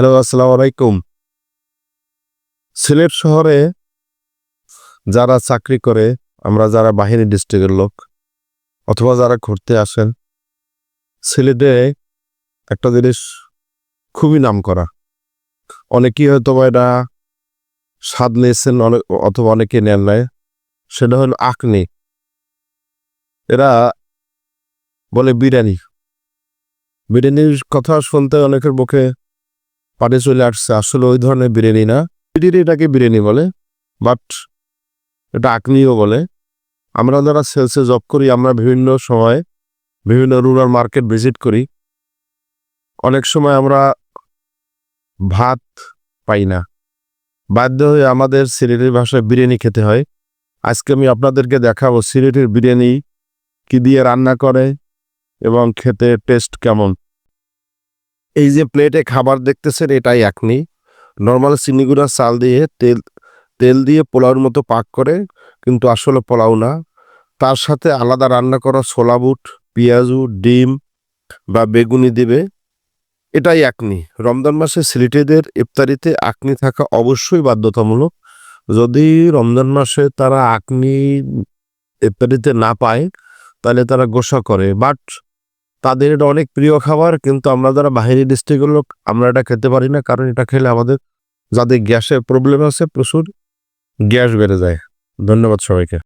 Hello, আসসালামু আলাইকুম। সিলেট শহরে যারা চাকরি করে, আমরা যারা বাহিনী ডিস্ট্রিক্টের লোক অথবা যারা ঘুরতে আসেন, সিলেটে একটা জিনিস খুবই নাম করা অনেকেই হয়তো বা এটা স্বাদ নিয়েছেন, অনেক অথবা অনেকে নেন নাই। সেটা হলো আকনি। এরা বলে বিরিয়ানি। বিরিয়ানির কথা শুনতে অনেকের মুখে পানি চলে আসছে। আসলে ওই ধরনের বিরিয়ানি না। পিটির এটাকে বিরিয়ানি বলে বাট এটা আকনিও বলে। আমরা যারা সেলসে জব করি, আমরা বিভিন্ন সময় বিভিন্ন রুরাল মার্কেট ভিজিট করি। অনেক সময় আমরা ভাত পাই না। বাধ্য হয়ে আমাদের সিলেটের ভাষায় বিরিয়ানি খেতে হয়। আজকে আমি আপনাদেরকে দেখাবো সিলেটের বিরিয়ানি কি দিয়ে রান্না করে এবং খেতে টেস্ট কেমন। এই যে প্লেটে খাবার দেখতেছেন, এটাই একনি। নর্মাল চিনিগুড়া, চাল দিয়ে তেল তেল দিয়ে পোলাওর মতো পাক করে, কিন্তু আসলে পোলাও না। তার সাথে আলাদা রান্না করা ছোলা বুট, পেঁয়াজু, ডিম বা বেগুনি দেবে, এটাই একনি। রমজান মাসে সিলেটিদের ইফতারিতে আকনি থাকা অবশ্যই বাধ্যতামূলক। যদি রমজান মাসে তারা আকনি ইফতারিতে না পায়, তাহলে তারা গোসা করে। বাট তাদের এটা অনেক প্রিয় খাবার, কিন্তু আমরা যারা বাহিরের ডিস্ট্রিক্টের লোক, আমরা এটা খেতে পারি না, কারণ এটা খেলে আমাদের যাদের গ্যাসের প্রবলেম আছে প্রচুর গ্যাস বেড়ে যায়। ধন্যবাদ সবাইকে।